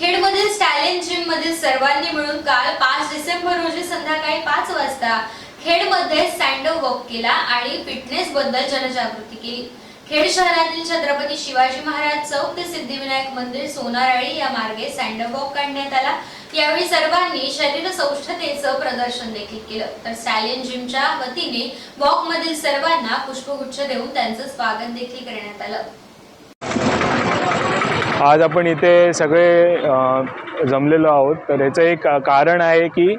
खेडमधील Stalin gym मधील सर्वांनी मिळून काल पाच डिसेंबर रोजी संध्याकाळी पाच वाजता खेडमध्ये सँडो वॉक केला आणि फिटनेस बद्दल जनजागृती केली. खेड शहरातील छत्रपती शिवाजी महाराज चौक ते सिद्धिविनायक मंदिर सोनाराळी या मार्गे सँडो वॉक काढण्यात आला. यावेळी सर्वांनी शरीर सौष्ठतेचं प्रदर्शन देखील केलं. तर स्टॅलियन जिमच्या वतीने वॉक मधील सर्वांना पुष्पगुच्छ देऊन त्यांचं स्वागत देखील करण्यात आलं. आज आपण इथे सगळे जमलेलो आहोत. तर याचं एक कारण आहे की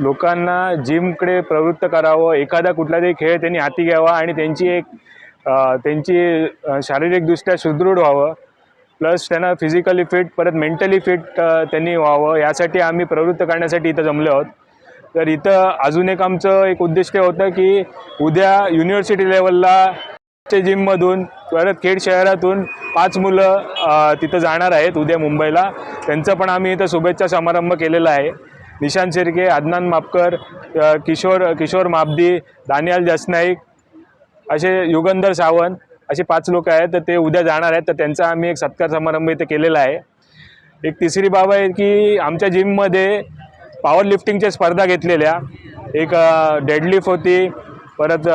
लोकांना जिमकडे प्रवृत्त करावं एखादा कुठला तरी खेळ त्यांनी हाती घ्यावा आणि त्यांची एक त्यांची शारीरिकदृष्ट्या सुदृढ व्हावं. प्लस त्यांना फिजिकली फिट परत मेंटली फिट त्यांनी व्हावं. यासाठी आम्ही प्रवृत्त करण्यासाठी इथं जमले आहोत. तर इथं अजून एक आमचं एक उद्दिष्ट होतं की उद्या युनिव्हर्सिटी लेवलला च्या जिममधून परत खेड शहरातून पाच मुलं तिथं जाणार आहेत उद्या मुंबईला. त्यांचं पण आम्ही इथं शुभेच्छा समारंभ केलेला आहे. निशांत शिर्के अदनान मापकर किशोर किशोर माबदी दानियाल जसनाईक असे युगंधर सावंत असे पाच लोक आहेत. तर ते उद्या जाणार आहेत. तर त्यांचा आम्ही एक सत्कार समारंभ इथे केलेला आहे. एक तिसरी बाब आहे की आमच्या जिममध्ये पॉवर लिफ्टिंगच्या स्पर्धा घेतलेल्या. एक डेडलिफ्ट होती. परत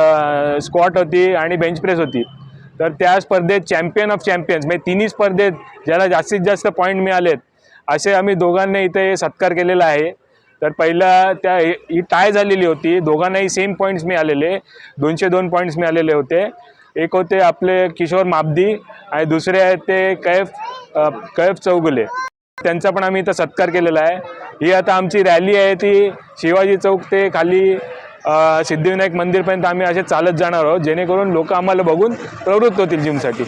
स्क्वॉट होती आणि बेंच प्रेस होती. तर त्या स्पर्धेत चॅम्पियन ऑफ चॅम्पियन्स म्हणजे तिन्ही स्पर्धेत ज्याला जास्तीत जास्त पॉईंट मिळालेत असे आम्ही दोघांनी इथे सत्कार केलेला आहे. तर पहिला त्या ही टाय झालेली होती. दोघांनाही सेम पॉईंट्स मिळालेले दोनशे दोन पॉईंट्स मिळालेले होते. एक होते आपले किशोर माबदी आणि दुसरे आहेत ते कैफ कैफ चौगुले. त्यांचा पण आम्ही इथं सत्कार केलेला आहे. ही आता आमची रॅली आहे ती शिवाजी चौक ते खाली सिद्धिविनायक मंदिरपर्यंत आम्ही असे चालत जाणार आहोत जेणेकरून लोक आम्हाला बघून प्रवृत्त होतील जिमसाठी